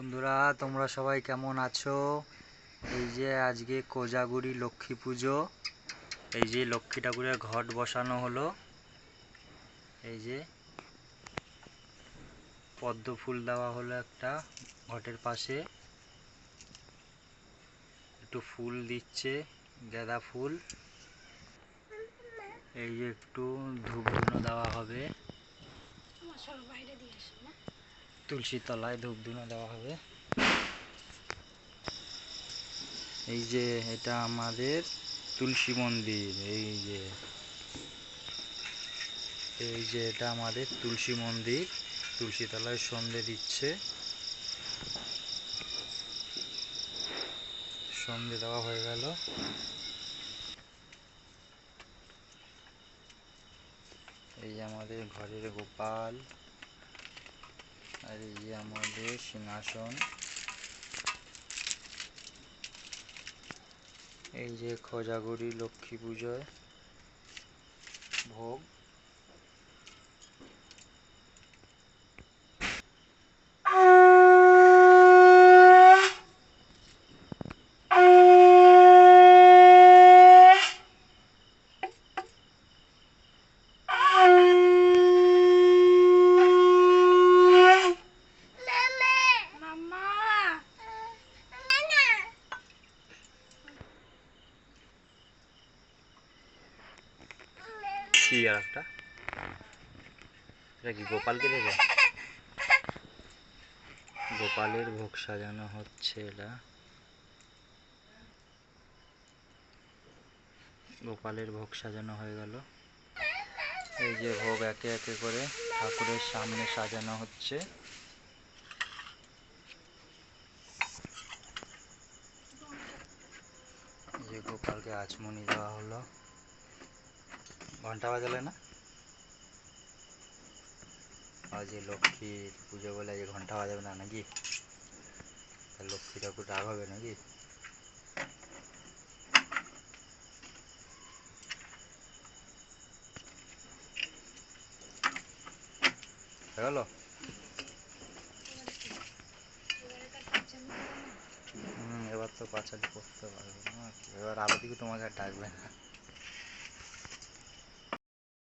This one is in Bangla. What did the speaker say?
বন্ধুরা, তোমরা সবাই কেমন আছো? এই যে আজকে কোজাগুড়ি লক্ষ্মী পুজো। এই যে লক্ষ্মী ঠাকুরের ঘট বসানো হলো। এই যে পদ্ম ফুল দেওয়া হলো একটা ঘটের পাশে। একটু ফুল দিচ্ছে, গাঁদা ফুল। এই যে একটু ধূপ দেওয়া হবে। তুলসী তলায় ধূপ ধুনো দেওয়া হবে। এই যে এটা আমাদের তুলসী মন্দির, এই যে। এই যে এটা আমাদের তুলসী মন্দির, তুলসী তলায় সন্ধে দিচ্ছে। সন্ধে দেওয়া হয়ে গেল। এই আমাদের ঘরের গোপাল। আর এই যে আমাদের সিংহাসন। এই যে খোজাগুড়ি লক্ষ্মী পুজোয় ভোগ। কি আর একটা? এটা কি গোপালকে দেবে? গোপালের ভোগ সাজানো হচ্ছে এটা গোপালের ভোগ সাজানো হয়ে গেল। এই যে ভোগ একে একে করে ঠাকুরের সামনে সাজানো হচ্ছে। যে গোপালকে আচমনি দেওয়া হলো। ঘণ্টা বাজালে না? আজ যে লক্ষ্মীর পুজো বলে যে ঘণ্টা বাজাবে না নাকি? লক্ষ্মী ঠাকুর রাগ হবে নাকি? হয়ে হুম, এবার তো পাঁচালি করতে পারবে না। এবার আলো দিকে তোমাকে আর ডাকবে না।